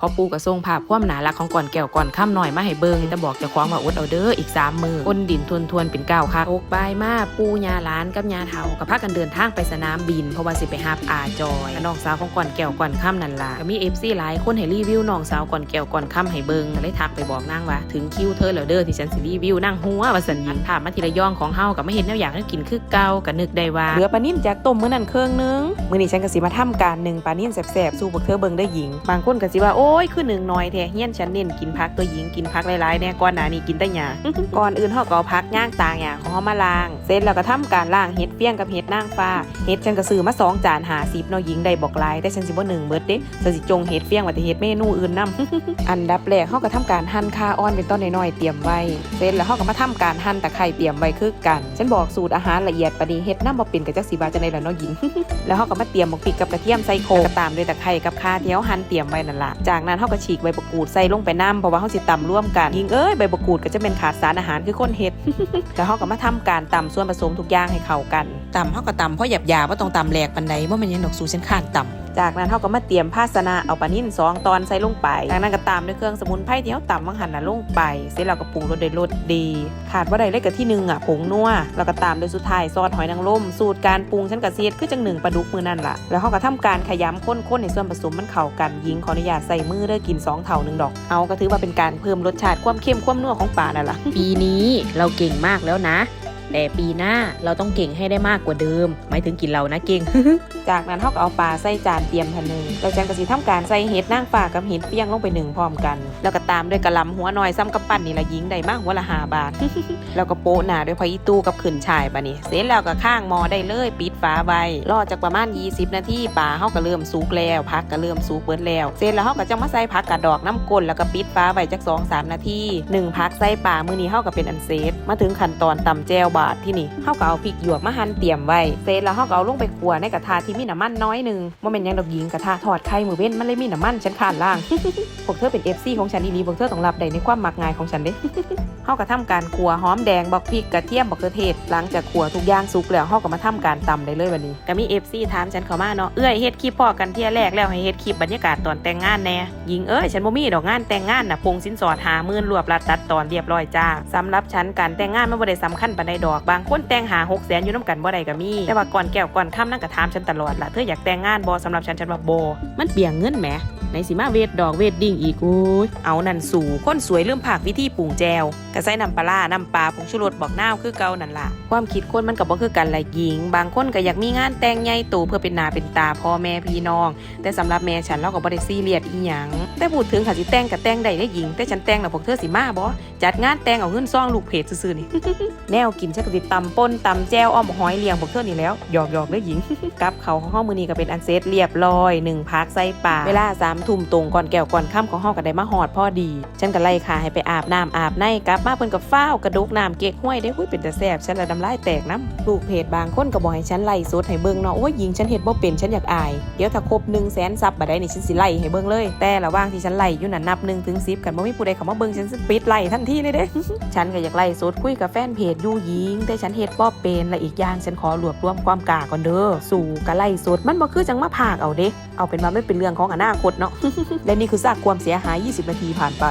พอปูก็ส่งภาพความหนารักของก่อนแก้วก่อนค่ำหน่อยมาให้เบิงแต่บอกจะคว้าของว่าอดเอาเด้ออีกสามมืออ้นดินทวนทวนเป็นก้าวค่ะโอกบายมาปูยาหลานกับยาเฒ่ากับพากันเดินทางไปสนามบิน เพราะว่าสิไปฮับอาจอยน้องสาวของก่อนแก้วก่อนค่ำนั่นล่ะก็มี FC หลายคนให้รีวิวน้องสาวก่อนแก้วก่อนค่ำให้เบิงเลยทักไปบอกนางว่า ถึงคิวเธอแล้วเด้อที่ฉันสิรีวิวนั่งหัวว่าสัญญิงถามมาทีละย่องของเฮากับไม่เห็นแนวอยากให้กินคือเก่าก็นึกได้ว่าเหลือปลานิ่มจากต้มมื้อนั้นเครื่องนึงมื้อนี้ฉันก็สิมาทำการหนึ่งปลานิ่มแซ่บๆสู่พวกเธอเบิงได้หญิงบางคนก็สิว่าโอ้ยคือหนึ่งน้อยแท้เฮี้ยนฉันเน้นกินผักตัวหญิงกินผักหลายๆแน่ก่อนหน้านี้กินแต่หญ้าก่อนอื่นเฮาก็เอาผักย่างตางหญ้าของเฮามาล้าง เสร็จแล้วก็ทำการล้างเห็ดเปี้ยงกับเห็ดนางฟ้าเห็ดฉันก็ซื้อมาสองจาน50เนาะหญิงได้บอกหลายแต่ฉันสิบ่หนึ่งเบิดเด้ฉันสิจงเห็ดเปี้ยงไว้แต่เห็ดเมนูอื่นนำอันดับแรกเฮาก็ทำการหั่นคาอ่อนเป็นต้นน้อยๆเตรียมไว้เสร็จแล้วเฮาก็มาทำการหั่นตะไคร้เตรียมไว้คือกัน ฉันบอกสูตรอาหารละเอียดปานนี้เฮ็ดนำบ่เป็นก็จักสิว่าจังได๋ล่ะเนาะหญิงแล้วเฮาก็มาเตรียมบักพริกกับกระเทียมใส่โคก็ตามด้วยตะไคร้กับข่าเที่เฮาหั่นเตรียมไว้นั่นล่ะจากนั้นเฮาก็ฉีกใบบกูดใส่ลงไปน้ำเพราะว่าเฮาสิตำร่วมกันยิงเอ้ยใบบกูดก็จะเป็นขาดสารอาหารคือคนเห็ดแล้วเฮาก็มาทำการตำส่วนผสมทุกอย่างให้เข้ากันตำเฮาก็ตำเพราะหยาบๆบ่ต้องตำแหลกปันใดว่ามันยังดอกสูฉันข้าดตำจากนั้นเฮาก็มาเตรียมภาชนะเอาปลานิ่นสองตอนใส่ลงไปจากนั้นก็ตามด้วยเครื่องสมุนไพรที่เฮาตำบังหันน่ะลงไป เสร็จแล้วก็ปรุงรสด้วยรสดี ขาดบ่ได้เลยก็ที่หนึ่งอะผงนัวแล้วก็ตามด้วยสุดท้ายซอสหอยนางรมสูตรการปรุงฉันก็เสียดคือจังหนึ่งปลาดุกมือนั่นล่ะแล้วเฮาก็ทำการขยำข้นๆในส่วนผสมมันเข้ากันยิงขออนุญาตใส่มือเด้อกินสองเท่าหนึ่งดอก เอาก็ถือว่าเป็นการเพิ่มรสชาติความเข้มความนัวของปลานั่นล่ะปีนี้เราเก่งมากแล้วนะ แต่ปีหน้าเราต้องเก่งให้ได้มากกว่าเดิม หมายถึงกินเรานะเก่ง จากนั้นเขาก็เอาปลาใส่จานเตรียมพันหนึ่งแล้วจังกะสิทำการใส่เห็ดนางฟ้ากับเห็ดเปี้ยงลงไปหนึ่งพร้อมกัน แล้วก็ตามด้วยกระลำหัวหน่อยซ้ำกำปั้นนี่ละยิงได้มากหัวละหาบาท แล้วก็โปะหนาด้วยพออีตู้กับขืนชายปะนี่เสร็จแล้วก็ข้างมอได้เลย ปิดฝาไว้รอจากประมาณ 20 นาทีปลาเขาก็เริ่มสุกแล้วพักก็เริ่มสุกเบิดแล้ว เสร็จแล้วเขาก็จะมาใส่ผักกระดอกน้ำก้นแล้วก็ปิดฝาไว้จาก2-3นาทีหนึ่งพักใส่ปลามือนี้เขาก็เป็นอันเซตมาถึงขั้นตอนตำแจวบาทที่นี่เขาก็เอาพริกหยวกมาหั่นเตรียมไว้เสร็จแล้วเขาก็เอาลงไปขัวในกระทะที่มีน้ำมันน้อยหนึงว่าเป็นหยังดอกหญิงกระทะทอดไข่มือเว้นมันเลยมีน้ำมันฉันขานล่างพวกเธอเป็น FC ของฉันอีนีพวกเธอต้องรับได้ในความมักง่ายของฉันเด้เฮาก็ทำการขัวหอมแดงบักพริกกระเทียมบักเขือเทศหลังจากขัวทุกอย่างสุกแล้วเฮาก็มาทำการตำได้เลยวันนี้ก็มี FC ถามฉันเข้ามาเนาะเอ้ยเฮ็ดคลิปพอกันเที่ยแรกแล้วให้เฮ็ดคลิปบรรยากาศตอนแต่งงานแน่หญิงเอ้ยฉันบ่มีดอกงานแต่งงานน่ะปงสินสอดหาหมื่นรวบรัดตัดตอนเรียบร้อยจ้าสำหรับฉันการแต่งงานมันบ่ได้สำคัญปานใดดอกบางคนแต่งหาหกแสนอยู่น้ำกันบ่ได้ก็มี แต่ว่าก่อนแก้วก่อนค่ำนั่งกระทามฉันตลอดล่ะเธออยากแต่งงานบอสำหรับฉันฉันว่าบ่มันเบี่ยงเงินแหม ในสิมาเวทดอกเวทดิ่งอีกโอ้ยเอานั่นสู่คนสวยเริ่มผักวิธีปรุงแจวกระใสน้ำปลาน้ำปลาผงชูรสบอกน้าวคือเก่านั่นล่ะความคิดคนมันก็บ่คือกันหลายหญิง บางคนก็อยากมีงานแต่งใหญ่โตเพื่อเป็นนาเป็นตาพ่อแม่พี่น้อง แต่สำหรับแม่ฉันเราก็บ่ได้ซีเรียสอีหยังแต่พูดถึงค่ะสิแต่งกับแต่งได้ได้หญิง แต่ฉันแต่งแล้วพวกเธอสิมาบ่จัดงานแต่งเอาเงินซ่องลูกเพจซื่อๆนี่แนวกินฉันก็สิตำป่นตำแจวอ้อมหอยเลี้ยงพวกเธอนี่แล้วหยอกหยอกๆเด้หญิงกับเขาของฮามื้อนี้ก็เป็นอันเซตเรียบร้อยหนึ่งพักใส่ปลาเวลาสามทุ่มตรงก่อนแก้วก่อนค่ำของเฮาก็ได้มาหอดพอดี ฉันก็ไล่ขาให้ไปอาบน้ำอาบในกลับมาเพิ่นก็ฟ้าวกระดกน้ำเก๊กห้วยได้หุ้ยเป็นแต่แซ่บฉันละน้ำลายแตกน้ำลูกเพจบางคนก็บอกให้ฉันไล่สดให้เบิ่งเนาะโอ้ยยิงฉันเฮ็ดบ่เป็นฉันอยากอาย เดี๋ยวถ้าครบ1 0 0 0 0แสนซับบัดใดนี่ฉันสิไล่ให้เบิ่งเลย แต่ระหว่างที่ฉันไล่อยู่นั่นนับ1ถึง10กันบ่มีผู้ใดเข้ามาเบิ่งฉันสิปิดไล่ทันทีเลยเด้ ฉันก็อยากไล่สดคุยกับแฟนเพจยู่ยิงแต่ฉันเฮ็ดบ่เป็นและอีกอย่างฉันขอรวบรวมความกล้าก่อนเด้อสู่กะไล่สดมันบ่คือจังมาพากเอาเด้ เอาเป็นว่าไม่เป็นเรื่องของอนาคตเนาะและนี่คือซากความเสียหาย 20 นาทีผ่านไป